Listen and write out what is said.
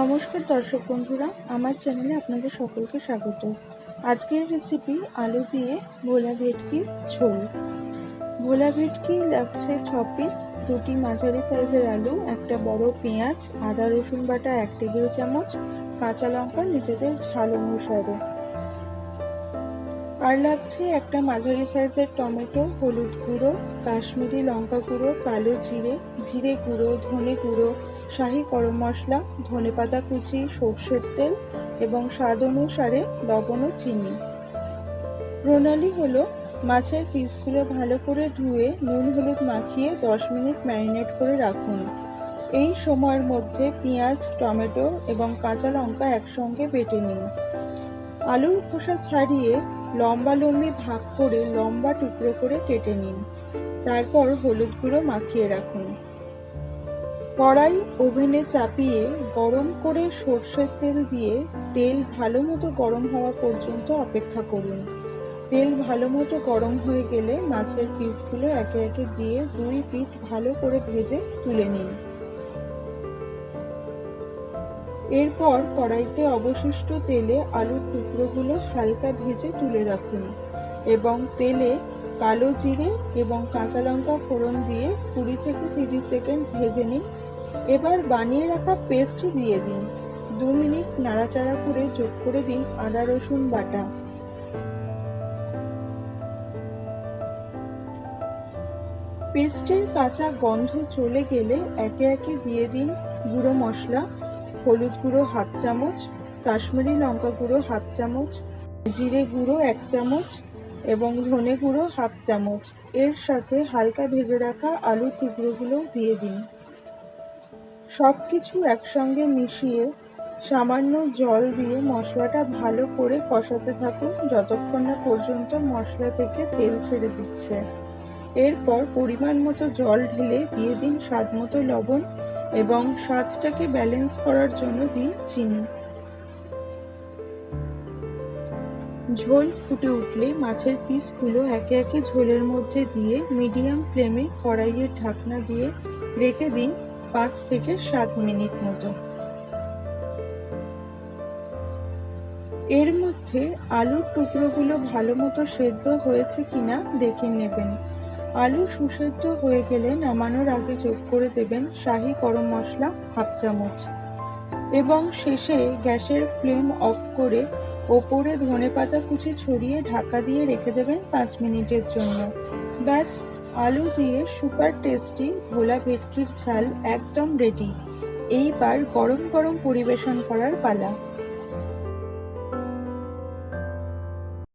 নমস্কার দর্শক বন্ধুরা, আমার চ্যানেলে আপনাদের সকলকে স্বাগত। আজকের রেসিপি আলু দিয়ে ভোলা ভেটকির ঝোল। ভোলা ভেটকি লাগছে ছ পিস দুটি মাঝারি সাইজের আলু, একটা বড় পেঁয়াজ, আদা, রসুন বাটা, এক টেবিল চামচ, কাঁচা লঙ্কা, নিজেদের ঝাল অনুসারে। আর লাগছে একটা মাঝারি সাইজের টমেটো, হলুদ গুঁড়ো, কাশ্মীরি লঙ্কা গুঁড়ো, কালো জিরে জিরে গুঁড়ো, ধনে গুঁড়ো শাহি গরম মশলা ধনেপাতা কুচি, সর্ষের তেল এবং স্বাদ অনুসারে লবণ ও চিনি। প্রণালী হলো মাছের পিসগুলো ভালো করে ধুয়ে নুন হলুদ মাখিয়ে দশ মিনিট ম্যারিনেট করে রাখুন। এই সময়ের মধ্যে পেঁয়াজ, টমেটো এবং কাঁচা লঙ্কা একসঙ্গে বেটে নিন। আলুর খোসা ছাড়িয়ে লম্বা লম্বি ভাগ করে লম্বা টুকরো করে কেটে নিন। তারপর হলুদ গুঁড়ো মাখিয়ে রাখুন। কড়াই ওভেনে চাপিয়ে গরম করে সর্ষের তেল দিয়ে তেল ভালো মতো গরম হওয়া পর্যন্ত অপেক্ষা করুন। তেল ভালো মতো গরম হয়ে গেলে মাছের পিসগুলো একে একে দিয়ে দুই পিঠ ভালো করে ভেজে তুলে নিন। এরপর কড়াইতে অবশিষ্ট তেলে আলুর টুকরোগুলো হালকা ভেজে তুলে রাখুন এবং তেলে কালো জিরে এবং কাঁচা লঙ্কা ফোড়ন দিয়ে কুড়ি থেকে তিরিশ সেকেন্ড ভেজে নিন। এবার বানিয়ে রাখা পেস্ট দিয়ে দিন। দু মিনিট নাড়াচাড়া করে যোগ করে দিন আদা, রসুন বাটা। পেস্টের কাঁচা গন্ধ চলে গেলে একে একে দিয়ে দিন গুঁড়ো মশলা, হলুদ গুঁড়ো হাফ চামচ, কাশ্মীরি লঙ্কা গুঁড়ো হাফ চামচ, জিরে গুঁড়ো এক চামচ এবং ধনে গুঁড়ো হাফ চামচ। এর সাথে হালকা ভেজে রাখা আলুর টুকরোগুলো দিয়ে দিন। সব কিছু একসঙ্গে মিশিয়ে সামান্য জল দিয়ে মশলাটা ভালো করে কষাতে থাকুন যতক্ষণ না পর্যন্ত মশলা থেকে তেল ছেড়ে দিচ্ছে। এরপর পরিমাণ মতো জল ঢেলে দিয়ে দিন স্বাদ মতো লবণ এবং স্বাদটাকে ব্যালেন্স করার জন্য দিন চিনি। ঝোল ফুটে উঠলে মাছের পিসগুলো একে একে ঝোলের মধ্যে দিয়ে মিডিয়াম ফ্লেমে কড়াইয়ের ঢাকনা দিয়ে রেখে দিন পাঁচ থেকে সাত মিনিট মতো। এর মধ্যে আলুর টুকরোগুলো ভালো মতো সেদ্ধ হয়েছে কিনা দেখে নেবেন। আলু সুসেদ্ধ হয়ে গেলে নামানোর আগে যোগ করে দেবেন শাহি গরম মশলা হাফ চামচ। এবং শেষে গ্যাসের ফ্লেম অফ করে ওপরে ধনে পাতা কুচি ছড়িয়ে ঢাকা দিয়ে রেখে দেবেন পাঁচ মিনিটের জন্য। ব্যাস আলু দিয়ে সুপার টেস্টি ভোলা ভেটকির ঝাল একদম রেডি এইবার গরম গরম পরিবেশন করার পালা।